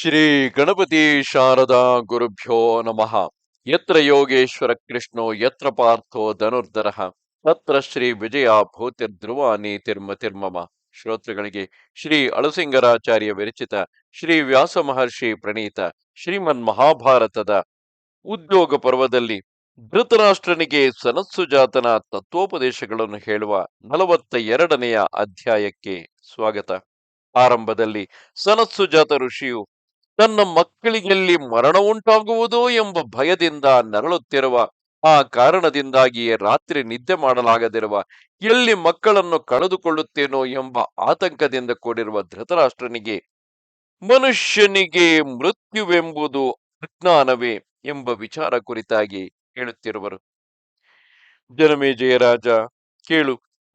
ಶ್ರೀ ಗಣಪತಿ ಶಾರದಾ ಗುರುಭ್ಯೋ ನಮಃ. ಯತ್ರ ಯೋಗೇಶ್ವರ ಕೃಷ್ಣೋ, ಯತ್ರ ಪಾರ್ಥೋ ಧನುರ್ಧರ, ತತ್ರ ಶ್ರೀ ವಿಜಯ ಭೂತಿರ್ಧ್ರುವ ನೀತಿರ್ಮತಿರ್ಮಮ ಶ್ರೋತೃಗಳಿಗೆ ಶ್ರೀ ಅಳಸಿಂಗರಾಚಾರ್ಯ ವಿರಚಿತ ಶ್ರೀ ವ್ಯಾಸ ಮಹರ್ಷಿ ಪ್ರಣೀತ ಶ್ರೀಮನ್ ಮಹಾಭಾರತದ ಉದ್ಯೋಗ ಪರ್ವದಲ್ಲಿ ಧೃತರಾಷ್ಟ್ರನಿಗೆ ಸನತ್ಸುಜಾತನ ತತ್ವೋಪದೇಶಗಳನ್ನು ಹೇಳುವ ನಲವತ್ತ ಎರಡನೆಯ ಅಧ್ಯಾಯಕ್ಕೆ ಸ್ವಾಗತ. ಆರಂಭದಲ್ಲಿ ಸನತ್ಸುಜಾತ ಋಷಿಯು ತನ್ನ ಮಕ್ಕಳಿಗೆಲ್ಲಿ ಮರಣ ಉಂಟಾಗುವುದೋ ಎಂಬ ಭಯದಿಂದ ನರಳುತ್ತಿರುವ, ಆ ಕಾರಣದಿಂದಾಗಿಯೇ ರಾತ್ರಿ ನಿದ್ದೆ ಮಾಡಲಾಗದಿರುವ, ಎಲ್ಲಿ ಮಕ್ಕಳನ್ನು ಕಳೆದುಕೊಳ್ಳುತ್ತೇನೋ ಎಂಬ ಆತಂಕದಿಂದ ಕೂಡಿರುವ ಧೃತರಾಷ್ಟ್ರನಿಗೆ ಮನುಷ್ಯನಿಗೆ ಮೃತ್ಯುವೆಂಬುದು ಅಜ್ಞಾನವೇ ಎಂಬ ವಿಚಾರ ಕುರಿತಾಗಿ ಹೇಳುತ್ತಿರುವರು. ಜನಮೇಜಯ ರಾಜ, ಕೇಳು.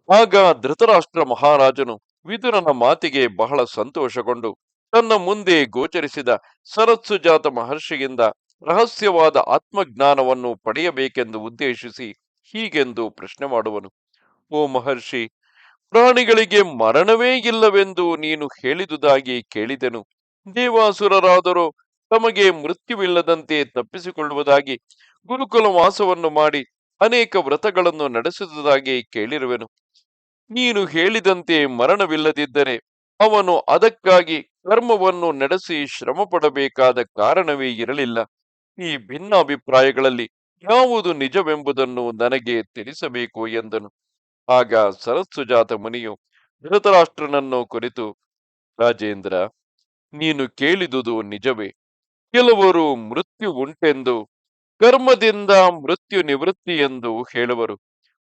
ಆಗ ಧೃತರಾಷ್ಟ್ರ ಮಹಾರಾಜನು ವಿದುರನ ಮಾತಿಗೆ ಬಹಳ ಸಂತೋಷಗೊಂಡು ತನ್ನ ಮುಂದೆ ಗೋಚರಿಸಿದ ಸರತ್ಸುಜಾತ ಮಹರ್ಷಿಯಿಂದ ರಹಸ್ಯವಾದ ಆತ್ಮಜ್ಞಾನವನ್ನು ಪಡೆಯಬೇಕೆಂದು ಉದ್ದೇಶಿಸಿ ಹೀಗೆಂದು ಪ್ರಶ್ನೆ ಮಾಡುವನು. ಓ ಮಹರ್ಷಿ, ಪ್ರಾಣಿಗಳಿಗೆ ಮರಣವೇ ಇಲ್ಲವೆಂದು ನೀನು ಹೇಳಿದುದಾಗಿ ಕೇಳಿದೆನು. ದೇವಾಸುರರಾದರೂ ತಮಗೆ ಮೃತ್ಯುವಿಲ್ಲದಂತೆ ತಪ್ಪಿಸಿಕೊಳ್ಳುವುದಾಗಿ ಗುರುಕುಲ ವಾಸವನ್ನು ಮಾಡಿ ಅನೇಕ ವ್ರತಗಳನ್ನು ನಡೆಸಿದುದಾಗಿ ಕೇಳಿರುವೆನು. ನೀನು ಹೇಳಿದಂತೆ ಮರಣವಿಲ್ಲದಿದ್ದರೆ ಅವನು ಅದಕ್ಕಾಗಿ ಕರ್ಮವನ್ನು ನಡೆಸಿ ಶ್ರಮ ಪಡಬೇಕಾದ ಕಾರಣವೇ ಇರಲಿಲ್ಲ. ಈ ಭಿನ್ನ ಅಭಿಪ್ರಾಯಗಳಲ್ಲಿ ಯಾವುದು ನಿಜವೆಂಬುದನ್ನು ನನಗೆ ತಿಳಿಸಬೇಕು ಎಂದನು. ಆಗ ಸರಸ್ಸುಜಾತ ಮುನಿಯು ಧೃತರಾಷ್ಟ್ರನನ್ನು ಕುರಿತು, ರಾಜೇಂದ್ರ, ನೀನು ಕೇಳಿದುದು ನಿಜವೇ? ಕೆಲವರು ಮೃತ್ಯು ಉಂಟೆಂದು, ಕರ್ಮದಿಂದ ಮೃತ್ಯು ನಿವೃತ್ತಿ ಎಂದು ಹೇಳುವರು.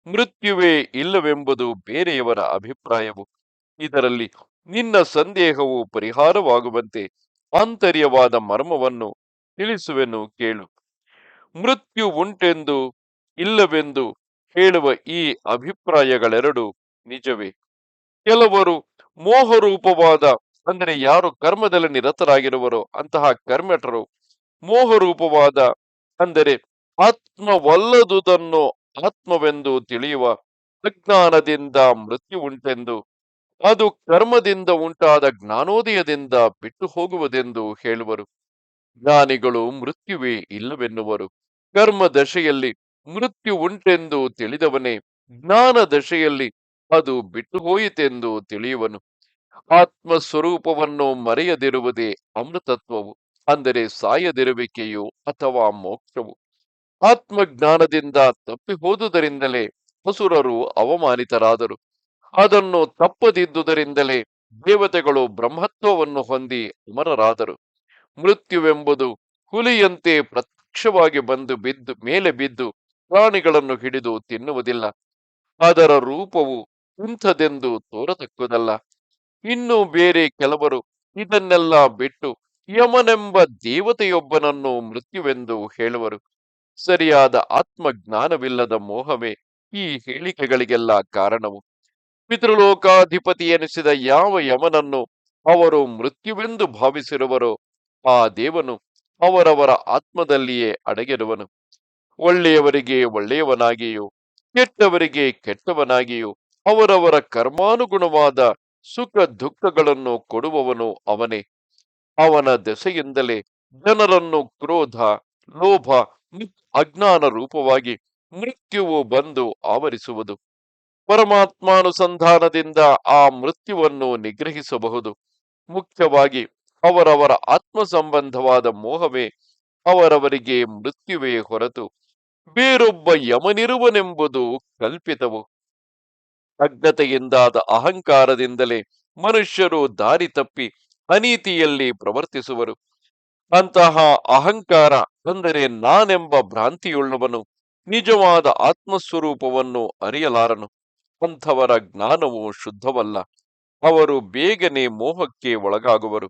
ಮೃತ್ಯುವೇ ಇಲ್ಲವೆಂಬುದು ಬೇರೆಯವರ ಅಭಿಪ್ರಾಯವು. ಇದರಲ್ಲಿ ನಿನ್ನ ಸಂದೇಹವು ಪರಿಹಾರವಾಗುವಂತೆ ಆಂತರ್ಯವಾದ ಮರ್ಮವನ್ನು ತಿಳಿಸುವೆನು ಕೇಳು. ಮೃತ್ಯು ಉಂಟೆಂದು ಇಲ್ಲವೆಂದು ಹೇಳುವ ಈ ಅಭಿಪ್ರಾಯಗಳೆರಡು ನಿಜವೇ. ಕೆಲವರು ಮೋಹರೂಪವಾದ, ಅಂದರೆ ಯಾರು ಕರ್ಮದಲ್ಲಿ ನಿರತರಾಗಿರುವರೋ ಅಂತಹ ಕರ್ಮಠರು ಮೋಹರೂಪವಾದ, ಅಂದರೆ ಆತ್ಮವಲ್ಲದುದನ್ನು ಆತ್ಮವೆಂದು ತಿಳಿಯುವ ಅಜ್ಞಾನದಿಂದ ಮೃತ್ಯು ಉಂಟೆಂದು ಅದು ಕರ್ಮದಿಂದ ಉಂಟಾದ ಜ್ಞಾನೋದಯದಿಂದ ಬಿಟ್ಟು ಹೋಗುವುದೆಂದು ಹೇಳುವರು. ಜ್ಞಾನಿಗಳು ಮೃತ್ಯುವೇ ಇಲ್ಲವೆನ್ನುವರು. ಕರ್ಮ ದಶೆಯಲ್ಲಿ ಮೃತ್ಯು ಉಂಟೆಂದು ತಿಳಿದವನೇ ಜ್ಞಾನ ದಶೆಯಲ್ಲಿ ಅದು ಬಿಟ್ಟು ಹೋಯಿತೆಂದು ತಿಳಿಯುವನು. ಆತ್ಮ ಸ್ವರೂಪವನ್ನು ಮರೆಯದಿರುವುದೇ ಅಮೃತತ್ವವು, ಅಂದರೆ ಸಾಯದಿರುವಿಕೆಯು ಅಥವಾ ಮೋಕ್ಷವು. ಆತ್ಮಜ್ಞಾನದಿಂದ ತಪ್ಪಿ ಹೋದುದರಿಂದಲೇ ಹಸುರರು ಅವಮಾನಿತರಾದರು. ಅದನ್ನು ತಪ್ಪದಿದ್ದುದರಿಂದಲೇ ದೇವತೆಗಳು ಬ್ರಹ್ಮತ್ವವನ್ನು ಹೊಂದಿ ಅಮರರಾದರು. ಮೃತ್ಯುವೆಂಬುದು ಹುಲಿಯಂತೆ ಪ್ರತ್ಯಕ್ಷವಾಗಿ ಬಂದು ಬಿದ್ದು ಮೇಲೆ ಬಿದ್ದು ಪ್ರಾಣಿಗಳನ್ನು ಹಿಡಿದು ತಿನ್ನುವುದಿಲ್ಲ. ಅದರ ರೂಪವು ಇಂಥದೆಂದು ತೋರತಕ್ಕುದಲ್ಲ. ಇನ್ನು ಬೇರೆ ಕೆಲವರು ಇದನ್ನೆಲ್ಲ ಬಿಟ್ಟು ಯಮನೆಂಬ ದೇವತೆಯೊಬ್ಬನನ್ನು ಮೃತ್ಯುವೆಂದು ಹೇಳುವರು. ಸರಿಯಾದ ಆತ್ಮಜ್ಞಾನವಿಲ್ಲದ ಮೋಹವೇ ಈ ಹೇಳಿಕೆಗಳಿಗೆಲ್ಲ ಕಾರಣವು. ಪಿತೃಲೋಕಾಧಿಪತಿ ಎನಿಸಿದ ಯಾವ ಯಮನನ್ನು ಅವರು ಮೃತ್ಯುವೆಂದು ಭಾವಿಸಿರುವರೋ ಆ ದೇವನು ಅವರವರ ಆತ್ಮದಲ್ಲಿಯೇ ಅಡಗಿರುವನು. ಒಳ್ಳೆಯವರಿಗೆ ಒಳ್ಳೆಯವನಾಗಿಯೂ, ಕೆಟ್ಟವರಿಗೆ ಕೆಟ್ಟವನಾಗಿಯೂ, ಅವರವರ ಕರ್ಮಾನುಗುಣವಾದ ಸುಖ ದುಃಖಗಳನ್ನು ಕೊಡುವವನು ಅವನೇ. ಅವನ ದೆಸೆಯಿಂದಲೇ ಜನರನ್ನು ಕ್ರೋಧ, ಲೋಭ, ಅಜ್ಞಾನ ರೂಪವಾಗಿ ಮೃತ್ಯುವು ಬಂದು ಆವರಿಸುವುದು. ಪರಮಾತ್ಮಾನುಸಂಧಾನದಿಂದ ಆ ಮೃತ್ಯುವನ್ನು ನಿಗ್ರಹಿಸಬಹುದು. ಮುಖ್ಯವಾಗಿ ಅವರವರ ಆತ್ಮ ಸಂಬಂಧವಾದ ಮೋಹವೇ ಅವರವರಿಗೆ ಮೃತ್ಯುವೇ ಹೊರತು ಬೇರೊಬ್ಬ ಯಮನಿರುವನೆಂಬುದು ಕಲ್ಪಿತವು. ಅಜ್ಞತೆಯಿಂದಾದ ಅಹಂಕಾರದಿಂದಲೇ ಮನುಷ್ಯರು ದಾರಿ ತಪ್ಪಿ ಅನೀತಿಯಲ್ಲಿ ಪ್ರವರ್ತಿಸುವರು. ಅಂತಹ ಅಹಂಕಾರ ಅಂದರೆ ನಾನೆಂಬ ಭ್ರಾಂತಿಯುಳ್ಳವನು, ನಿಜವಾದ ಆತ್ಮಸ್ವರೂಪವನ್ನು ಅರಿಯಲಾರನು. ಅಂಥವರ ಜ್ಞಾನವು ಶುದ್ಧವಲ್ಲ. ಅವರು ಬೇಗನೆ ಮೋಹಕ್ಕೆ ಒಳಗಾಗುವರು.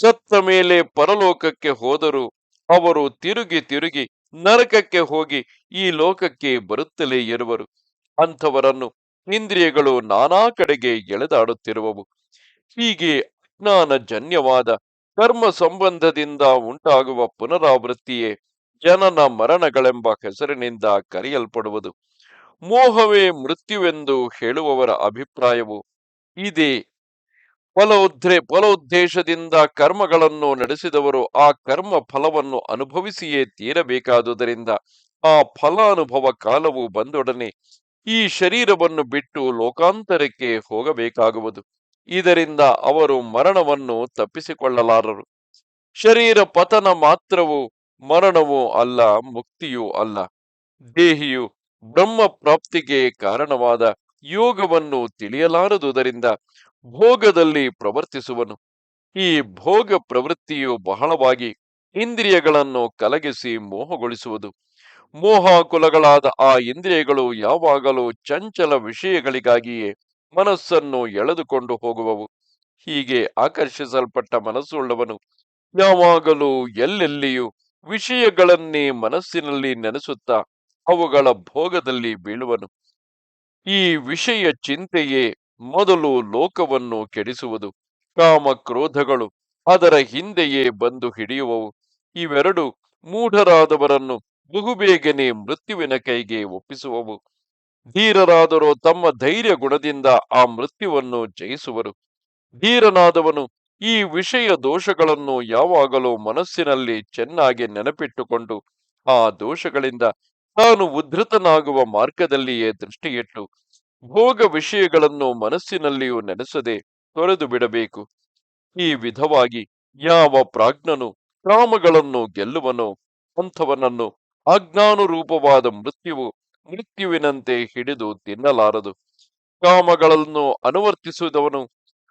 ಸತ್ತ ಮೇಲೆ ಪರಲೋಕಕ್ಕೆ ಹೋದರೂ ಅವರು ತಿರುಗಿ ತಿರುಗಿ ನರಕಕ್ಕೆ ಹೋಗಿ ಈ ಲೋಕಕ್ಕೆ ಬರುತ್ತಲೇ ಇರುವರು. ಅಂಥವರನ್ನು ಇಂದ್ರಿಯಗಳು ನಾನಾ ಕಡೆಗೆ ಎಳೆದಾಡುತ್ತಿರುವವು. ಹೀಗೆ ಅಜ್ಞಾನಜನ್ಯವಾದ ಕರ್ಮ ಸಂಬಂಧದಿಂದ ಉಂಟಾಗುವ ಪುನರಾವೃತ್ತಿಯೇ ಜನನ ಮರಣಗಳೆಂಬ ಹೆಸರಿನಿಂದ ಕರೆಯಲ್ಪಡುವುದು. ಮೋಹವೇ ಮೃತ್ಯುವೆಂದು ಹೇಳುವವರ ಅಭಿಪ್ರಾಯವು ಇದೇ. ಫಲೋದ್ರೆ ಫಲೋದ್ದೇಶದಿಂದ ಕರ್ಮಗಳನ್ನು ನಡೆಸಿದವರು ಆ ಕರ್ಮ ಫಲವನ್ನು ಅನುಭವಿಸಿಯೇ ತೀರಬೇಕಾದುದರಿಂದ ಆ ಫಲಾನುಭವ ಕಾಲವು ಬಂದೊಡನೆ ಈ ಶರೀರವನ್ನು ಬಿಟ್ಟು ಲೋಕಾಂತರಕ್ಕೆ ಹೋಗಬೇಕಾಗುವುದು. ಇದರಿಂದ ಅವರು ಮರಣವನ್ನು ತಪ್ಪಿಸಿಕೊಳ್ಳಲಾರರು. ಶರೀರ ಪತನ ಮಾತ್ರವು ಮರಣವೂ ಅಲ್ಲ, ಮುಕ್ತಿಯೂ ಅಲ್ಲ. ದೇಹಿಯು ಬ್ರಹ್ಮ ಪ್ರಾಪ್ತಿಗೆ ಕಾರಣವಾದ ಯೋಗವನ್ನು ತಿಳಿಯಲಾರದುದರಿಂದ ಭೋಗದಲ್ಲಿ ಪ್ರವರ್ತಿಸುವನು. ಈ ಭೋಗ ಪ್ರವೃತ್ತಿಯು ಬಹಳವಾಗಿ ಇಂದ್ರಿಯಗಳನ್ನು ಕಲಗಿಸಿ ಮೋಹಗೊಳಿಸುವುದು. ಮೋಹಕುಲಗಳಾದ ಆ ಇಂದ್ರಿಯಗಳು ಯಾವಾಗಲೂ ಚಂಚಲ ವಿಷಯಗಳಿಗಾಗಿಯೇ ಮನಸ್ಸನ್ನು ಎಳೆದುಕೊಂಡು ಹೋಗುವವು. ಹೀಗೆ ಆಕರ್ಷಿಸಲ್ಪಟ್ಟ ಮನಸ್ಸುಳ್ಳವನು ಯಾವಾಗಲೂ ಎಲ್ಲೆಲ್ಲಿಯೂ ವಿಷಯಗಳನ್ನೇ ಮನಸ್ಸಿನಲ್ಲಿ ನೆನೆಸುತ್ತಾ ಅವುಗಳ ಭೋಗದಲ್ಲಿ ಬೀಳುವನು. ಈ ವಿಷಯ ಚಿಂತೆಯೇ ಮೊದಲು ಲೋಕವನ್ನು ಕೆಡಿಸುವುದು. ಕಾಮ ಕ್ರೋಧಗಳು ಅದರ ಹಿಂದೆಯೇ ಬಂದು ಹಿಡಿಯುವವು. ಇವೆರಡು ಮೂಢರಾದವರನ್ನು ಬಹುಬೇಗನೆ ಮೃತ್ಯುವಿನ ಕೈಗೆ ಒಪ್ಪಿಸುವವು. ಧೀರರಾದರೂ ತಮ್ಮ ಧೈರ್ಯ ಗುಣದಿಂದ ಆ ಮೃತ್ಯುವನ್ನು ಜಯಿಸುವರು. ಧೀರನಾದವನು ಈ ವಿಷಯ ದೋಷಗಳನ್ನು ಯಾವಾಗಲೂ ಮನಸ್ಸಿನಲ್ಲಿ ಚೆನ್ನಾಗಿ ನೆನಪಿಟ್ಟುಕೊಂಡು ಆ ದೋಷಗಳಿಂದ ತಾನು ಉದ್ಧತನಾಗುವ ಮಾರ್ಗದಲ್ಲಿಯೇ ದೃಷ್ಟಿಯಿಟ್ಟು ಭೋಗ ವಿಷಯಗಳನ್ನು ಮನಸ್ಸಿನಲ್ಲಿಯೂ ನೆನೆಸದೆ ತೊರೆದು ಬಿಡಬೇಕು. ಈ ವಿಧವಾಗಿ ಯಾವ ಪ್ರಾಜ್ಞನು ಕಾಮಗಳನ್ನು ಗೆಲ್ಲುವನೋ ಅಂಥವನನ್ನು ಅಜ್ಞಾನುರೂಪವಾದ ಮೃತ್ಯುವು ಮೃತ್ಯುವಿನಂತೆ ಹಿಡಿದು ತಿನ್ನಲಾರದು. ಕಾಮಗಳನ್ನು ಅನುವರ್ತಿಸುವುದವನು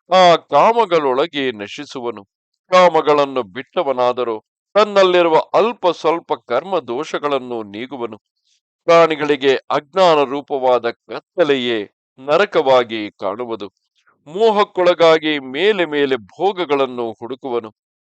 ಆ ಕಾಮಗಳೊಳಗೆ ನಶಿಸುವನು. ಕಾಮಗಳನ್ನು ಬಿಟ್ಟವನಾದರೂ ತನ್ನಲ್ಲಿರುವ ಅಲ್ಪ ಸ್ವಲ್ಪ ಕರ್ಮ ದೋಷಗಳನ್ನು ನೀಗುವನು. ಪ್ರಾಣಿಗಳಿಗೆ ಅಜ್ಞಾನ ರೂಪವಾದ ಕತ್ತಲೆಯೇ ನರಕವಾಗಿ ಕಾಣುವುದು. ಮೋಹಕ್ಕೊಳಗಾಗಿ ಮೇಲೆ ಮೇಲೆ ಭೋಗಗಳನ್ನು ಹುಡುಕುವನು.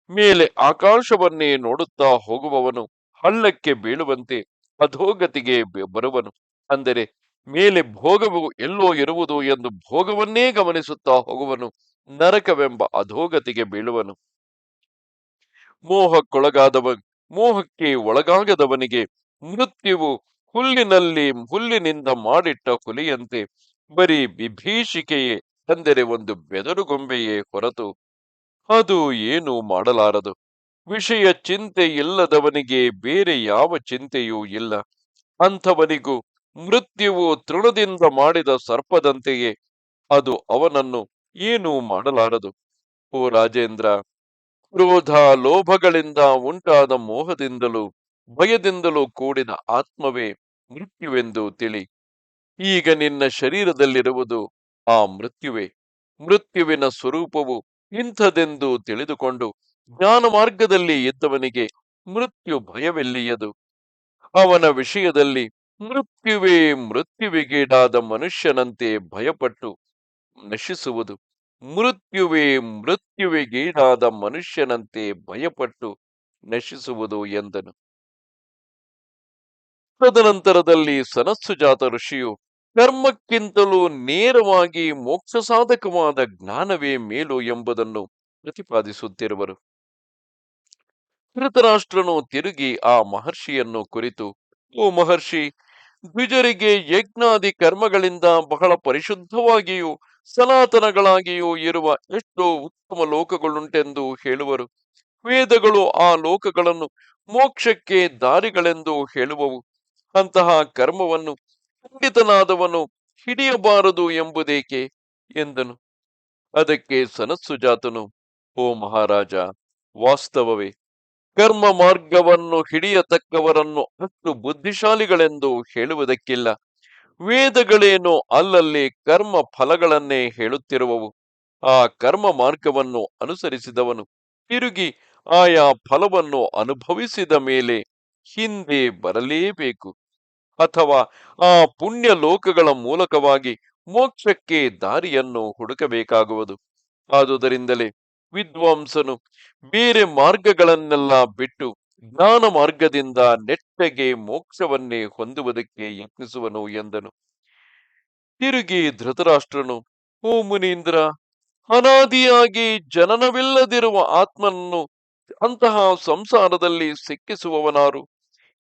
ಮೇಲೆ ಆಕಾಶವನ್ನೇ ನೋಡುತ್ತಾ ಹೋಗುವವನು. ಹಳ್ಳಕ್ಕೆ ಬೀಳುವಂತೆ ಅಧೋಗತಿಗೆ ಬರುವನು. ಅಂದರೆ ಮೇಲೆ ಭೋಗವು ಎಲ್ಲೋ ಇರುವುದು ಎಂದು ಭೋಗವನ್ನೇ ಗಮನಿಸುತ್ತಾ ಹೋಗುವನು. ನರಕವೆಂಬ ಅಧೋಗತಿಗೆ ಬೀಳುವನು. ಮೋಹಕ್ಕೊಳಗಾದವ ಮೋಹಕ್ಕೆ ಒಳಗಾಗದವನಿಗೆ ಮೃತ್ಯುವು ಹುಲ್ಲಿನಲ್ಲಿ ಹುಲ್ಲಿನಿಂದ ಮಾಡಿಟ್ಟ ಹುಲಿಯಂತೆ ಬರೀ ವಿಭೀಷಿಕೆಯೇ ಅಂದರೆ ಒಂದು ಬೆದರುಗೊಂಬೆಯೇ ಹೊರತು ಅದು ಏನು ಮಾಡಲಾರದು. ವಿಷಯ ಚಿಂತೆ ಇಲ್ಲದವನಿಗೆ ಬೇರೆ ಯಾವ ಚಿಂತೆಯೂ ಇಲ್ಲ. ಅಂಥವನಿಗೂ ಮೃತ್ಯುವು ತೃಣದಿಂದ ಮಾಡಿದ ಸರ್ಪದಂತೆಯೇ ಅದು ಅವನನ್ನು ಏನೂ ಮಾಡಲಾರದು. ಓ ರಾಜೇಂದ್ರ ಕ್ರೋಧ ಲೋಭಗಳಿಂದ ಉಂಟಾದ ಮೋಹದಿಂದಲೂ ಭಯದಿಂದಲೂ ಕೂಡಿದ ಆತ್ಮವೇ ಮೃತ್ಯುವೆಂದು ತಿಳಿ. ಈಗ ನಿನ್ನ ಶರೀರದಲ್ಲಿರುವುದು ಆ ಮೃತ್ಯುವೇ. ಮೃತ್ಯುವಿನ ಸ್ವರೂಪವು ಇಂಥದೆಂದು ತಿಳಿದುಕೊಂಡು ಜ್ಞಾನ ಮಾರ್ಗದಲ್ಲಿ ಇದ್ದವನಿಗೆ ಮೃತ್ಯು ಭಯವೆಲ್ಲಿಯದು? ಅವನ ವಿಷಯದಲ್ಲಿ ಮೃತ್ಯುವೇ ಮೃತ್ಯುವಿಗೀಡಾದ ಮನುಷ್ಯನಂತೆ ಭಯಪಟ್ಟು ನಶಿಸುವುದು. ಮೃತ್ಯುವೇ ಮೃತ್ಯುವೆಗೀಡಾದ ಮನುಷ್ಯನಂತೆ ಭಯಪಟ್ಟು ನಶಿಸುವುದು ಎಂದನು. ತದನಂತರದಲ್ಲಿ ಸನಸ್ಸುಜಾತ ಋಷಿಯು ಕರ್ಮಕ್ಕಿಂತಲೂ ನೇರವಾಗಿ ಮೋಕ್ಷ ಸಾಧಕವಾದ ಜ್ಞಾನವೇ ಮೇಲು ಎಂಬುದನ್ನು ಪ್ರತಿಪಾದಿಸುತ್ತಿರುವರು. ಧೃತರಾಷ್ಟ್ರನು ತಿರುಗಿ ಆ ಮಹರ್ಷಿಯನ್ನು ಕುರಿತು, ಓ ಮಹರ್ಷಿ, ದ್ವಿಜರಿಗೆ ಯಜ್ಞಾದಿ ಕರ್ಮಗಳಿಂದ ಬಹಳ ಪರಿಶುದ್ಧವಾಗಿಯೂ ಸನಾತನಗಳಾಗಿಯೂ ಇರುವ ಎಷ್ಟೋ ಉತ್ತಮ ಲೋಕಗಳುಂಟೆಂದು ಹೇಳುವರು. ವೇದಗಳು ಆ ಲೋಕಗಳನ್ನು ಮೋಕ್ಷಕ್ಕೆ ದಾರಿಗಳೆಂದು ಹೇಳುವವು. ಅಂತಹ ಕರ್ಮವನ್ನು ಖಂಡಿತನಾದವನು ಹಿಡಿಯಬಾರದು ಎಂಬುದೇಕೆ? ಎಂದನು. ಅದಕ್ಕೆ ಸನಸ್ಸುಜಾತನು ಓ ಮಹಾರಾಜ, ವಾಸ್ತವವೇ ಕರ್ಮ ಮಾರ್ಗವನ್ನು ಹಿಡಿಯತಕ್ಕವರನ್ನು ಅಷ್ಟು ಬುದ್ಧಿಶಾಲಿಗಳೆಂದು ಹೇಳುವುದಕ್ಕಿಲ್ಲ. ವೇದಗಳೇನೋ ಅಲ್ಲಲ್ಲಿ ಕರ್ಮ ಫಲಗಳನ್ನೇ ಹೇಳುತ್ತಿರುವವು. ಆ ಕರ್ಮ ಮಾರ್ಗವನ್ನು ಅನುಸರಿಸಿದವನು. ತಿರುಗಿ ಆಯಾ ಫಲವನ್ನು ಅನುಭವಿಸಿದ ಮೇಲೆ ಹಿಂದೆ ಬರಲೇಬೇಕು. ಅಥವಾ ಆ ಪುಣ್ಯ ಲೋಕಗಳ ಮೂಲಕವಾಗಿ ಮೋಕ್ಷಕ್ಕೆ ದಾರಿಯನ್ನು ಹುಡುಕಬೇಕಾಗುವುದು. ಆದುದರಿಂದಲೇ ವಿದ್ವಾಂಸನು ಬೇರೆ ಮಾರ್ಗಗಳನ್ನೆಲ್ಲ ಬಿಟ್ಟು ಜ್ಞಾನ ಮಾರ್ಗದಿಂದ ನೆಟ್ಟಗೆ ಮೋಕ್ಷವನ್ನೇ ಹೊಂದುವುದಕ್ಕೆ ಯತ್ನಿಸುವನು ಎಂದನು. ತಿರುಗಿ ಧೃತರಾಷ್ಟ್ರನು ಓ ಮುನೀಂದ್ರ, ಅನಾದಿಯಾಗಿ ಜನನವಿಲ್ಲದಿರುವ ಆತ್ಮನನ್ನು ಅಂತಹ ಸಂಸಾರದಲ್ಲಿ ಸಿಕ್ಕಿಸುವವನಾರು.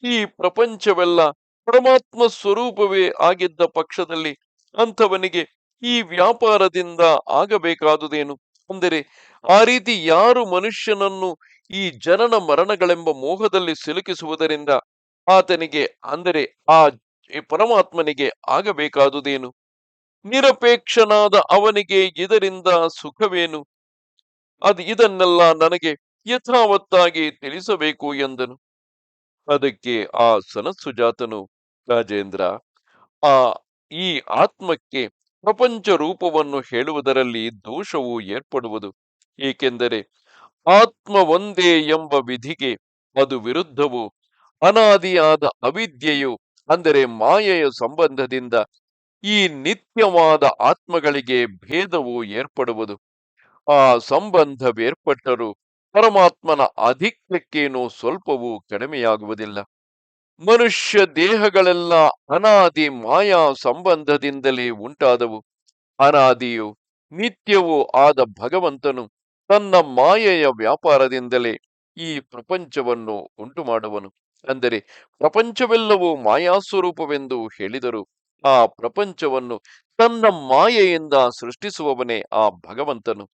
ಈ ಪ್ರಪಂಚವೆಲ್ಲ ಪರಮಾತ್ಮ ಸ್ವರೂಪವೇ ಆಗಿದ್ದ ಪಕ್ಷದಲ್ಲಿ ಅಂಥವನಿಗೆ ಈ ವ್ಯಾಪಾರದಿಂದ ಆಗಬೇಕಾದುದೇನು? ಅಂದರೆ ಆ ರೀತಿ ಯಾರು ಮನುಷ್ಯನನ್ನು ಈ ಜನನ ಮರಣಗಳೆಂಬ ಮೋಹದಲ್ಲಿ ಸಿಲುಕಿಸುವುದರಿಂದ ಆತನಿಗೆ, ಅಂದರೆ ಆ ಪರಮಾತ್ಮನಿಗೆ ಆಗಬೇಕಾದುದೇನು? ನಿರಪೇಕ್ಷನಾದ ಅವನಿಗೆ ಇದರಿಂದ ಸುಖವೇನು? ಅದು ಇದನ್ನೆಲ್ಲ ನನಗೆ ಯಥಾವತ್ತಾಗಿ ತಿಳಿಸಬೇಕು ಎಂದನು. ಅದಕ್ಕೆ ಆ ಸನಸ್ಸುಜಾತನು, ರಾಜೇಂದ್ರ, ಆ ಈ ಆತ್ಮಕ್ಕೆ ಪ್ರಪಂಚ ರೂಪವನ್ನು ಹೇಳುವುದರಲ್ಲಿ ದೋಷವು ಏರ್ಪಡುವುದು. ಏಕೆಂದರೆ ಆತ್ಮ ಒಂದೇ ಎಂಬ ವಿಧಿಗೆ ಅದು ವಿರುದ್ಧವು. ಅನಾದಿಯಾದ ಅವಿದ್ಯೆಯು, ಅಂದರೆ ಮಾಯೆಯ ಸಂಬಂಧದಿಂದ ಈ ನಿತ್ಯವಾದ ಆತ್ಮಗಳಿಗೆ ಭೇದವು ಏರ್ಪಡುವುದು. ಆ ಸಂಬಂಧವೇರ್ಪಟ್ಟರೂ ಪರಮಾತ್ಮನ ಅಧಿಕ್ಯಕ್ಕೇನೂ ಸ್ವಲ್ಪವೂ ಕಡಿಮೆಯಾಗುವುದಿಲ್ಲ. ಮನುಷ್ಯ ದೇಹಗಳೆಲ್ಲ ಅನಾದಿ ಮಾಯಾ ಸಂಬಂಧದಿಂದಲೇ ಉಂಟಾದವು. ಅನಾದಿಯು ನಿತ್ಯವೂ ಆದ ಭಗವಂತನು ತನ್ನ ಮಾಯೆಯ ವ್ಯಾಪಾರದಿಂದಲೇ ಈ ಪ್ರಪಂಚವನ್ನು ಉಂಟು ಮಾಡುವನು ಅಂದರೆ ಪ್ರಪಂಚವೆಲ್ಲವೂ ಮಾಯಾಸ್ವರೂಪವೆಂದು ಹೇಳಿದರು ಆ ಪ್ರಪಂಚವನ್ನು ತನ್ನ ಮಾಯೆಯಿಂದ ಸೃಷ್ಟಿಸುವವನೇ ಆ ಭಗವಂತನು.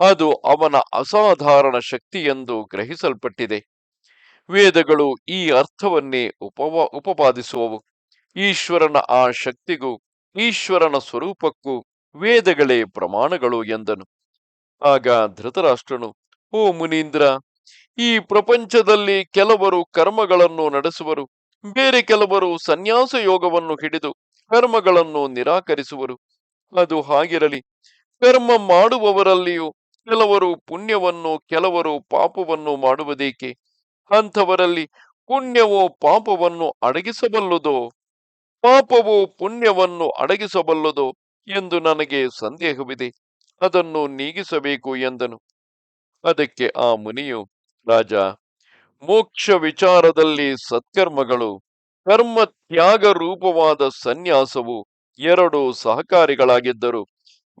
ಅದು ಅವನ ಅಸಾಧಾರಣ ಶಕ್ತಿಯೆಂದು ಗ್ರಹಿಸಲ್ಪಟ್ಟಿದೆ. ವೇದಗಳು ಈ ಅರ್ಥವನ್ನೇ ಉಪಪಾದಿಸುವವು. ಈಶ್ವರನ ಆ ಶಕ್ತಿಗೂ, ಈಶ್ವರನ ಸ್ವರೂಪಕ್ಕೂ ವೇದಗಳೇ ಪ್ರಮಾಣಗಳು ಎಂದನು. ಆಗ ಧೃತರಾಷ್ಟ್ರನು ಓ ಮುನೀಂದ್ರ, ಈ ಪ್ರಪಂಚದಲ್ಲಿ ಕೆಲವರು ಕರ್ಮಗಳನ್ನು ನಡೆಸುವರು, ಬೇರೆ ಕೆಲವರು ಸನ್ಯಾಸ ಯೋಗವನ್ನು ಹಿಡಿದು ಕರ್ಮಗಳನ್ನು ನಿರಾಕರಿಸುವರು. ಅದು ಹಾಗಿರಲಿ, ಕರ್ಮ ಮಾಡುವವರಲ್ಲಿಯೂ ಕೆಲವರು ಪುಣ್ಯವನ್ನು, ಕೆಲವರು ಪಾಪವನ್ನು ಮಾಡುವುದೇಕೆ? ಅಂಥವರಲ್ಲಿ ಪುಣ್ಯವೋ ಪಾಪವನ್ನು ಅಡಗಿಸಬಲ್ಲುದೋ? ಪಾಪವು ಪುಣ್ಯವನ್ನು ಅಡಗಿಸಬಲ್ಲುದೋ ಎಂದು ನನಗೆ ಸಂದೇಹವಿದೆ. ಅದನ್ನು ನೀಗಿಸಬೇಕು ಎಂದನು. ಅದಕ್ಕೆ ಆ ಮುನಿಯು, ರಾಜ, ಮೋಕ್ಷ ವಿಚಾರದಲ್ಲಿ ಸತ್ಕರ್ಮಗಳು, ಕರ್ಮ ತ್ಯಾಗ ರೂಪವಾದ ಸನ್ಯಾಸವು ಎರಡು ಸಹಕಾರಿಗಳಾಗಿದ್ದರು.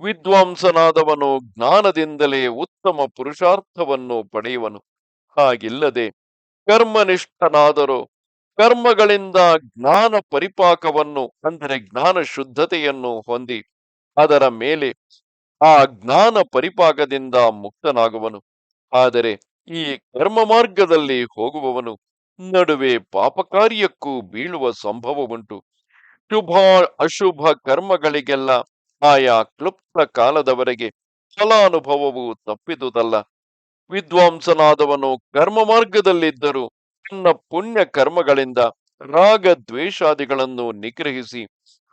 ವಿದ್ವಾಂಸನಾದವನು ಜ್ಞಾನದಿಂದಲೇ ಉತ್ತಮ ಪುರುಷಾರ್ಥವನ್ನು ಪಡೆಯುವನು. ಹಾಗಿಲ್ಲದೆ ಕರ್ಮನಿಷ್ಠನಾದರೂ ಕರ್ಮಗಳಿಂದ ಜ್ಞಾನ ಪರಿಪಾಕವನ್ನು, ಅಂದರೆ ಜ್ಞಾನ ಶುದ್ಧತೆಯನ್ನು ಹೊಂದಿ, ಅದರ ಮೇಲೆ ಆ ಜ್ಞಾನ ಪರಿಪಾಕದಿಂದ ಮುಕ್ತನಾಗುವನು. ಆದರೆ ಈ ಕರ್ಮ ಮಾರ್ಗದಲ್ಲಿ ಹೋಗುವವನು ನಡುವೆ ಪಾಪಕಾರ್ಯಕ್ಕೂ ಬೀಳುವ ಸಂಭವವುಂಟು. ಶುಭ, ಅಶುಭ ಕರ್ಮಗಳಿಗೆಲ್ಲ ಆಯಾ ಕ್ಲುಪ್ತ ಕಾಲದವರೆಗೆ ಫಲಾನುಭವವು ತಪ್ಪಿದುದಲ್ಲ. ವಿದ್ವಾಂಸನಾದವನು ಕರ್ಮ ಮಾರ್ಗದಲ್ಲಿದ್ದರೂ ತನ್ನ ಪುಣ್ಯ ಕರ್ಮಗಳಿಂದ ರಾಗ ದ್ವೇಷಾದಿಗಳನ್ನು ನಿಗ್ರಹಿಸಿ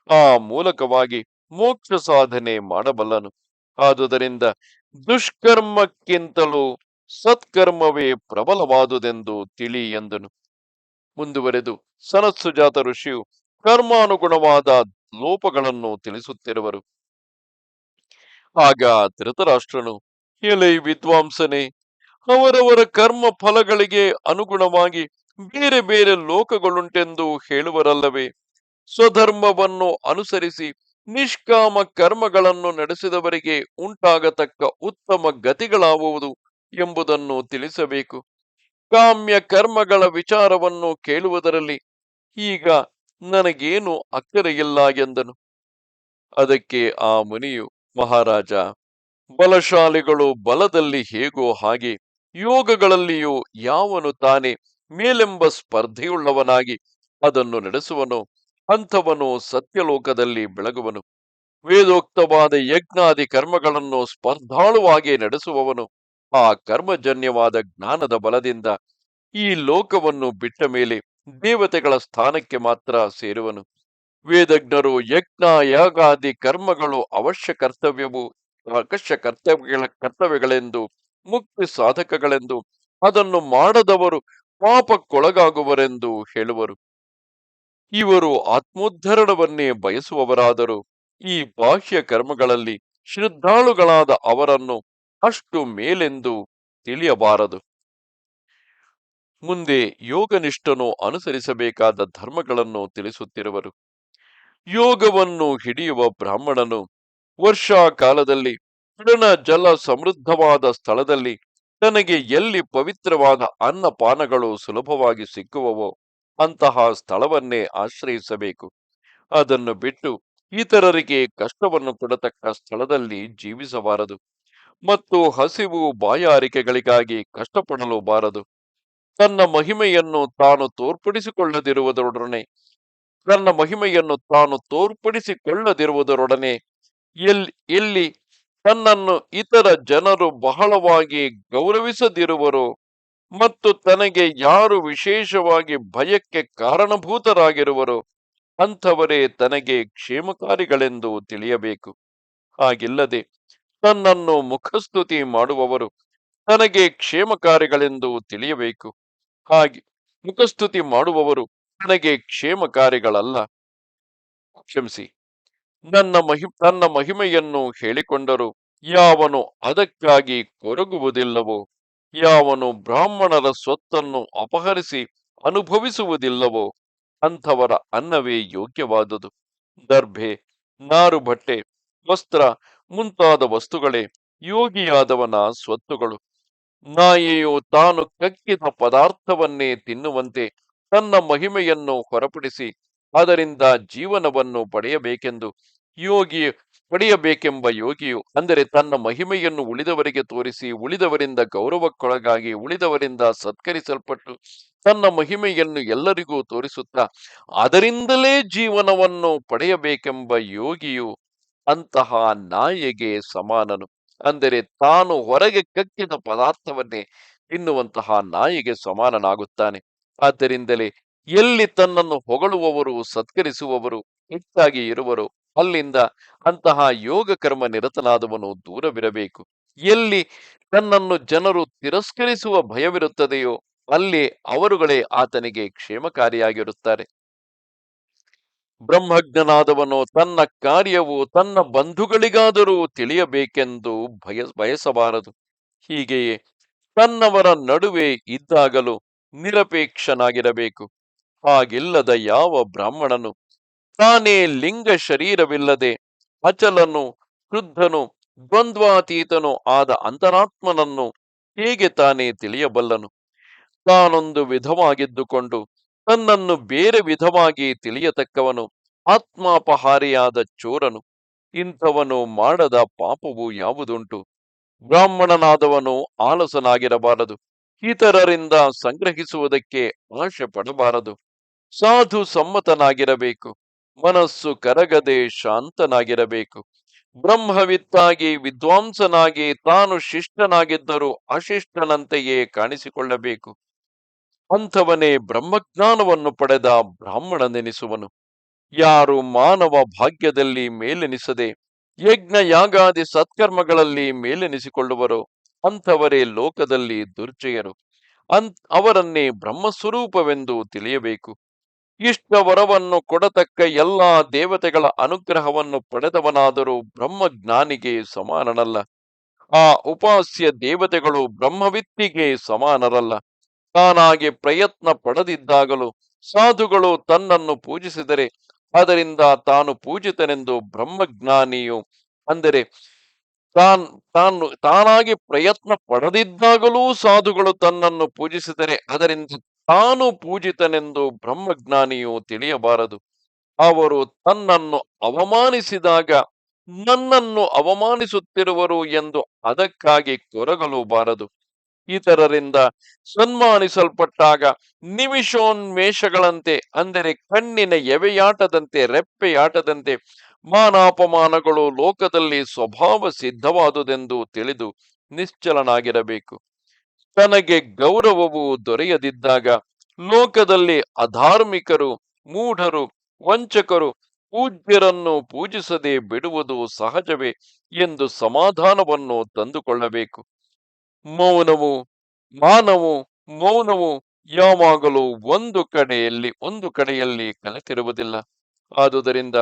ಆ ಮೂಲಕವಾಗಿ ಮೋಕ್ಷ ಸಾಧನೆ ಮಾಡಬಲ್ಲನು. ಆದುದರಿಂದ ದುಷ್ಕರ್ಮಕ್ಕಿಂತಲೂ ಸತ್ಕರ್ಮವೇ ಪ್ರಬಲವಾದುದೆಂದು ತಿಳಿ ಎಂದನು. ಮುಂದುವರೆದು ಸನತ್ಸುಜಾತ ಋಷಿಯು ಕರ್ಮಾನುಗುಣವಾದ ಲೋಪಗಳನ್ನು ತಿಳಿಸುತ್ತಿರುವರು. ಆಗ ಧೃತರಾಷ್ಟ್ರನು, ಎಲೆ ವಿದ್ವಾಂಸನೆ, ಅವರವರ ಕರ್ಮ ಫಲಗಳಿಗೆ ಅನುಗುಣವಾಗಿ ಬೇರೆ ಬೇರೆ ಲೋಕಗಳುಂಟೆಂದು ಹೇಳುವರಲ್ಲವೇ, ಸ್ವಧರ್ಮವನ್ನು ಅನುಸರಿಸಿ ನಿಷ್ಕಾಮ ಕರ್ಮಗಳನ್ನು ನಡೆಸಿದವರಿಗೆ ಉಂಟಾಗತಕ್ಕ ಉತ್ತಮ ಗತಿಗಳಾವುವುದು ಎಂಬುದನ್ನು ತಿಳಿಸಬೇಕು. ಕಾಮ್ಯ ಕರ್ಮಗಳ ವಿಚಾರವನ್ನು ಕೇಳುವುದರಲ್ಲಿ ಈಗ ನನಗೇನು ಅಕ್ಕರೆಯಿಲ್ಲ ಎಂದನು. ಅದಕ್ಕೆ ಆ ಮುನಿಯು, ಮಹಾರಾಜ, ಬಲಶಾಲಿಗಳು ಬಲದಲ್ಲಿ ಹೇಗೋ ಹಾಗೆ, ಯೋಗಗಳಲ್ಲಿಯೂ ಯಾವನು ತಾನೇ ಮೇಲೆಂಬ ಸ್ಪರ್ಧೆಯುಳ್ಳವನಾಗಿ ಅದನ್ನು ನಡೆಸುವನೋ. ಅಂಥವನು ಸತ್ಯಲೋಕದಲ್ಲಿ ಬೆಳಗುವನು. ವೇದೋಕ್ತವಾದ ಯಜ್ಞಾದಿ ಕರ್ಮಗಳನ್ನು ಸ್ಪರ್ಧಾಳುವಾಗಿ ನಡೆಸುವವನು. ಆ ಕರ್ಮಜನ್ಯವಾದ ಜ್ಞಾನದ ಬಲದಿಂದ ಈ ಲೋಕವನ್ನು ಬಿಟ್ಟ ಮೇಲೆ ದೇವತೆಗಳ ಸ್ಥಾನಕ್ಕೆ ಮಾತ್ರ ಸೇರುವನು. ವೇದಜ್ಞರು ಯಜ್ಞ, ಯಾಗಾದಿ ಕರ್ಮಗಳು ಅವಶ್ಯ ಕರ್ತವ್ಯವು ಅಕಶ್ಯ ಕರ್ತವ್ಯಗಳ ಕರ್ತವ್ಯಗಳೆಂದು, ಮುಕ್ತಿ ಸಾಧಕಗಳೆಂದು, ಅದನ್ನು ಮಾಡದವರು ಪಾಪಕ್ಕೊಳಗಾಗುವರೆಂದು ಹೇಳುವರು. ಇವರು ಆತ್ಮೋದ್ಧರಣವನ್ನೇ ಬಯಸುವವರಾದರೂ. ಈ ಬಾಹ್ಯ ಕರ್ಮಗಳಲ್ಲಿ ಶ್ರದ್ಧಾಳುಗಳಾದ ಅವರನ್ನು ಅಷ್ಟು ಮೇಲೆಂದು ತಿಳಿಯಬಾರದು. ಮುಂದೆ ಯೋಗನಿಷ್ಠನು ಅನುಸರಿಸಬೇಕಾದ ಧರ್ಮಗಳನ್ನು ತಿಳಿಸುತ್ತಿರುವರು. ಯೋಗವನ್ನು ಹಿಡಿಯುವ ಬ್ರಾಹ್ಮಣನು ವರ್ಷಾ ಕಾಲದಲ್ಲಿ ಪುರಣ ಜಲ ಸಮೃದ್ಧವಾದ ಸ್ಥಳದಲ್ಲಿ ತನಗೆ ಎಲ್ಲಿ ಪವಿತ್ರವಾದ ಅನ್ನಪಾನಗಳು ಸುಲಭವಾಗಿ ಸಿಕ್ಕುವವೋ ಅಂತಹ ಸ್ಥಳವನ್ನೇ ಆಶ್ರಯಿಸಬೇಕು. ಅದನ್ನು ಬಿಟ್ಟು ಇತರರಿಗೆ ಕಷ್ಟವನ್ನು ಕೊಡತಕ್ಕ ಸ್ಥಳದಲ್ಲಿ ಜೀವಿಸಬಾರದು ಮತ್ತು ಹಸಿವು ಬಾಯಾರಿಕೆಗಳಿಗಾಗಿ ಕಷ್ಟಪಡಲು ಬಾರದು ತನ್ನ ಮಹಿಮೆಯನ್ನು ತಾನು ತೋರ್ಪಡಿಸಿಕೊಳ್ಳದಿರುವುದರೊಡನೆ, ತನ್ನ ಮಹಿಮೆಯನ್ನು ತಾನು ತೋರ್ಪಡಿಸಿಕೊಳ್ಳದಿರುವುದರೊಡನೆ ಎಲ್ಲಿ ಎಲ್ಲಿ ತನ್ನನ್ನು ಇತರ ಜನರು ಬಹಳವಾಗಿ ಗೌರವಿಸದಿರುವರೋ ಮತ್ತು ತನಗೆ ಯಾರು ವಿಶೇಷವಾಗಿ ಭಯಕ್ಕೆ ಕಾರಣಭೂತರಾಗಿರುವರೋ ಅಂಥವರೇ ತನಗೆ ಕ್ಷೇಮಕಾರಿಗಳೆಂದು ತಿಳಿಯಬೇಕು. ಹಾಗಿಲ್ಲದೆ ತನ್ನನ್ನು ಮುಖಸ್ತುತಿ ಮಾಡುವವರು ತನಗೆ ಕ್ಷೇಮಕಾರಿಗಳೆಂದು ತಿಳಿಯಬೇಕು. ಹಾಗೆ ಮುಖಸ್ತುತಿ ಮಾಡುವವರು ತನಗೆ ಕ್ಷೇಮಕಾರಿಗಳಲ್ಲ. ಕ್ಷಮಿಸಿ. ನನ್ನ ಮಹಿ, ತನ್ನ ಮಹಿಮೆಯನ್ನು ಹೇಳಿಕೊಂಡರು ಯಾವನು ಅದಕ್ಕಾಗಿ ಕೊರಗುವುದಿಲ್ಲವೋ ಯಾವನು ಬ್ರಾಹ್ಮಣರ ಸ್ವತ್ತನ್ನು ಅಪಹರಿಸಿ ಅನುಭವಿಸುವುದಿಲ್ಲವೋ ಅಂಥವರ ಅನ್ನವೇ ಯೋಗ್ಯವಾದುದು. ದರ್ಭೆ, ನಾರು ಬಟ್ಟೆ, ವಸ್ತ್ರ ಮುಂತಾದ ವಸ್ತುಗಳೇ ಯೋಗಿಯಾದವನ ಸ್ವತ್ತುಗಳು. ನಾಯಿಯು ತಾನು ಕಕ್ಕಿದ ಪದಾರ್ಥವನ್ನೇ ತಿನ್ನುವಂತೆ ತನ್ನ ಮಹಿಮೆಯನ್ನು ಹೊರಪಡಿಸಿ, ಅದರಿಂದ ಜೀವನವನ್ನು ಪಡೆಯಬೇಕೆಂದು ಯೋಗಿ ಪಡೆಯಬೇಕೆಂಬ ಯೋಗಿಯು ಅಂದರೆ ತನ್ನ ಮಹಿಮೆಯನ್ನು ಉಳಿದವರಿಗೆ ತೋರಿಸಿ ಉಳಿದವರಿಂದ ಗೌರವಕ್ಕೊಳಗಾಗಿ ಉಳಿದವರಿಂದ ಸತ್ಕರಿಸಲ್ಪಟ್ಟು ತನ್ನ ಮಹಿಮೆಯನ್ನು ಎಲ್ಲರಿಗೂ ತೋರಿಸುತ್ತಾ ಅದರಿಂದಲೇ ಜೀವನವನ್ನು ಪಡೆಯಬೇಕೆಂಬ ಯೋಗಿಯು ಅಂತಹ ನಾಯಿಗೆ ಸಮಾನನು. ಅಂದರೆ ತಾನು ಹೊರಗೆ ಕಕ್ಕಿದ ಪದಾರ್ಥವನ್ನೇ ತಿನ್ನುವಂತಹ ನಾಯಿಗೆ ಸಮಾನನಾಗುತ್ತಾನೆ. ಆದ್ದರಿಂದಲೇ ಎಲ್ಲಿ ತನ್ನನ್ನು ಹೊಗಳುವವರು, ಸತ್ಕರಿಸುವವರು, ಹೆಚ್ಚಾಗಿ ಇರುವರು ಅಲ್ಲಿಂದ ಅಂತಹ ಯೋಗ ಕರ್ಮ ನಿರತನಾದವನು ದೂರವಿರಬೇಕು. ಎಲ್ಲಿ ತನ್ನನ್ನು ಜನರು ತಿರಸ್ಕರಿಸುವ ಭಯವಿರುತ್ತದೆಯೋ ಅಲ್ಲಿ ಅವರುಗಳೇ ಆತನಿಗೆ ಕ್ಷೇಮಕಾರಿಯಾಗಿರುತ್ತಾರೆ. ಬ್ರಹ್ಮಜ್ಞನಾದವನು ತನ್ನ ಕಾರ್ಯವು ತನ್ನ ಬಂಧುಗಳಿಗಾದರೂ ತಿಳಿಯಬೇಕೆಂದು ಭಯ, ಬಯಸಬಾರದು. ಹೀಗೆಯೇ ತನ್ನವರ ನಡುವೆ ಇದ್ದಾಗಲೂ ನಿರಪೇಕ್ಷನಾಗಿರಬೇಕು. ಹಾಗಿಲ್ಲದ ಯಾವ ಬ್ರಾಹ್ಮಣನು ತಾನೇ ಲಿಂಗ ಶರೀರವಿಲ್ಲದೆ ಅಚಲನು, ಶುದ್ಧನು, ದ್ವಂದ್ವಾತೀತನು ಆದ ಅಂತರಾತ್ಮನನ್ನು ಹೇಗೆ ತಾನೇ ತಿಳಿಯಬಲ್ಲನು? ತಾನೊಂದು ವಿಧವಾಗಿದ್ದುಕೊಂಡು ತನ್ನನ್ನು ಬೇರೆ ವಿಧವಾಗಿ ತಿಳಿಯತಕ್ಕವನು ಆತ್ಮಾಪಹಾರಿಯಾದ ಚೋರನು. ಇಂಥವನು ಮಾಡದ ಪಾಪವು ಯಾವುದುಂಟು? ಬ್ರಾಹ್ಮಣನಾದವನು ಆಲಸನಾಗಿರಬಾರದು, ಇತರರಿಂದ ಸಂಗ್ರಹಿಸುವುದಕ್ಕೆ ಆಶೆ ಪಡಬಾರದು ಸಾಧು ಸಮ್ಮತನಾಗಿರಬೇಕು. ಮನಸ್ಸು ಕರಗದೆ ಶಾಂತನಾಗಿರಬೇಕು. ಬ್ರಹ್ಮವಿತ್ತಾಗಿ ವಿದ್ವಾಂಸನಾಗಿ ತಾನು ಶಿಷ್ಟನಾಗಿದ್ದರೂ ಅಶಿಷ್ಟನಂತೆಯೇ ಕಾಣಿಸಿಕೊಳ್ಳಬೇಕು. ಅಂಥವನೇ ಬ್ರಹ್ಮಜ್ಞಾನವನ್ನು ಪಡೆದ ಬ್ರಾಹ್ಮಣನೆನಿಸುವನು. ಯಾರು ಮಾನವ ಭಾಗ್ಯದಲ್ಲಿ ಮೇಲೆನಿಸದೆ ಯಜ್ಞ ಯಾಗಾದಿ ಸತ್ಕರ್ಮಗಳಲ್ಲಿ ಮೇಲೆನಿಸಿಕೊಳ್ಳುವರೋ, ಅಂಥವರೇ ಲೋಕದಲ್ಲಿ ದುರ್ಜಯರು. ಅಂತ್ ಅವರನ್ನೇ ಬ್ರಹ್ಮಸ್ವರೂಪವೆಂದು ತಿಳಿಯಬೇಕು. ಇಷ್ಟ ವರವನ್ನು ಕೊಡತಕ್ಕ ಎಲ್ಲಾ ದೇವತೆಗಳ ಅನುಗ್ರಹವನ್ನು ಪಡೆದವನಾದರೂ ಬ್ರಹ್ಮಜ್ಞಾನಿಗೆ ಸಮಾನನಲ್ಲ. ಆ ಉಪಾಸ್ಯ ದೇವತೆಗಳು ಬ್ರಹ್ಮವಿತ್ತಿಗೆ ಸಮಾನರಲ್ಲ. ತಾನಾಗಿ ಪ್ರಯತ್ನ ಪಡೆದಿದ್ದಾಗಲೂ ಸಾಧುಗಳು ತನ್ನನ್ನು ಪೂಜಿಸಿದರೆ ಅದರಿಂದ ತಾನು ಪೂಜಿತನೆಂದು ಬ್ರಹ್ಮಜ್ಞಾನಿಯು ಅಂದರೆ ತಾನ್, ತಾನು, ತಾನಾಗಿ ಪ್ರಯತ್ನ ಪಡೆದಿದ್ದಾಗಲೂ ಸಾಧುಗಳು ತನ್ನನ್ನು ಪೂಜಿಸಿದರೆ ಅದರಿಂದ ತಾನು ಪೂಜಿತನೆಂದು ಬ್ರಹ್ಮಜ್ಞಾನಿಯು ತಿಳಿಯಬಾರದು. ಅವರು ತನ್ನನ್ನು ಅವಮಾನಿಸಿದಾಗ ನನ್ನನ್ನು ಅವಮಾನಿಸುತ್ತಿರುವರು ಎಂದು ಅದಕ್ಕಾಗಿ ಕೊರಗಲೂಬಾರದು ಇತರರಿಂದ ಸನ್ಮಾನಿಸಲ್ಪಟ್ಟಾಗ ನಿಮಿಷೋನ್ಮೇಷಗಳಂತೆ, ಅಂದರೆ ಕಣ್ಣಿನ ಎವೆಯಾಟದಂತೆ, ರೆಪ್ಪೆಯಾಟದಂತೆ ಮಾನಾಪಮಾನಗಳು ಲೋಕದಲ್ಲಿ ಸ್ವಭಾವ ಸಿದ್ಧವಾದುದೆಂದು ತಿಳಿದು ನಿಶ್ಚಲನಾಗಿರಬೇಕು. ತನಗೆ ಗೌರವವು ದೊರೆಯದಿದ್ದಾಗ ಲೋಕದಲ್ಲಿ ಅಧಾರ್ಮಿಕರು, ಮೂಢರು, ವಂಚಕರು ಪೂಜ್ಯರನ್ನು ಪೂಜಿಸದೆ ಬಿಡುವುದು ಸಹಜವೇ ಎಂದು ಸಮಾಧಾನವನ್ನು ತಂದುಕೊಳ್ಳಬೇಕು. ಮೌನವು, ಮಾನವು, ಮೌನವು ಯಾವಾಗಲೂ ಒಂದು ಕಡೆಯಲ್ಲಿ ಒಂದು ಕಡೆಯಲ್ಲಿ ಕಲೆತಿರುವುದಿಲ್ಲ. ಆದುದರಿಂದ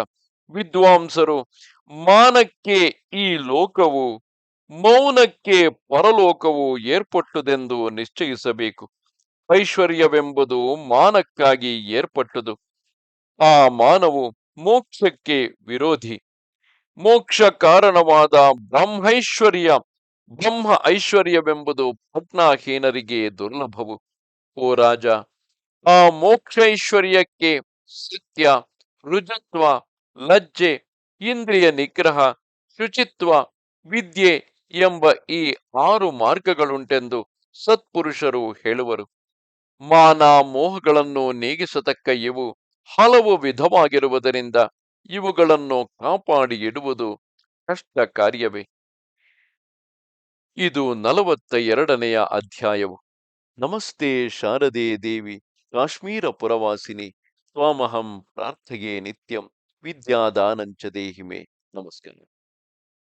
ವಿದ್ವಾಂಸರು ಮಾನಕ್ಕೆ ಈ ಲೋಕವು ಮೌನಕ್ಕೆ ಪರಲೋಕವು ಏರ್ಪಟ್ಟುದೆಂದು ನಿಶ್ಚಯಿಸಬೇಕು. ಐಶ್ವರ್ಯವೆಂಬುದು ಮಾನಕ್ಕಾಗಿ ಏರ್ಪಟ್ಟುದು. ಆ ಮಾನವು ಮೋಕ್ಷಕ್ಕೆ ವಿರೋಧಿ. ಮೋಕ್ಷ ಕಾರಣವಾದ ಬ್ರಹ್ಮೈಶ್ವರ್ಯ, ಬ್ರಹ್ಮ ಐಶ್ವರ್ಯವೆಂಬುದು ಪ್ರಜ್ಞಾಹೀನರಿಗೆ ದುರ್ಲಭವು. ಓ ರಾಜ, ಆ ಮೋಕ್ಷೈಶ್ವರ್ಯಕ್ಕೆ ಸತ್ಯ, ರುಜತ್ವ, ಲಜ್ಜೆ, ಇಂದ್ರಿಯ ನಿಗ್ರಹ, ಶುಚಿತ್ವ, ವಿದ್ಯೆ ಎಂಬ ಈ ಆರು ಮಾರ್ಗಗಳುಂಟೆಂದು ಸತ್ಪುರುಷರು ಹೇಳುವರು. ಮಾನ ಮೋಹಗಳನ್ನು ನೀಗಿಸತಕ್ಕ ಇವು ಹಲವು ವಿಧವಾಗಿರುವುದರಿಂದ ಇವುಗಳನ್ನು ಕಾಪಾಡಿ ಇಡುವುದು ಕಷ್ಟ ಕಾರ್ಯವೇ ಇದು ನಲವತ್ತ ಎರಡನೆಯ ಅಧ್ಯಾಯವು. ನಮಸ್ತೆ ಶಾರದೆ ದೇವಿ ಕಾಶ್ಮೀರ ಪುರವಾಸಿನಿ ಸ್ವಾಮಹಂ ಪ್ರಾರ್ಥಗೆ ನಿತ್ಯಂ ವಿದ್ಯಾದಾನಂಚ ದೇಹಿಮೆ. ನಮಸ್ಕಾರ.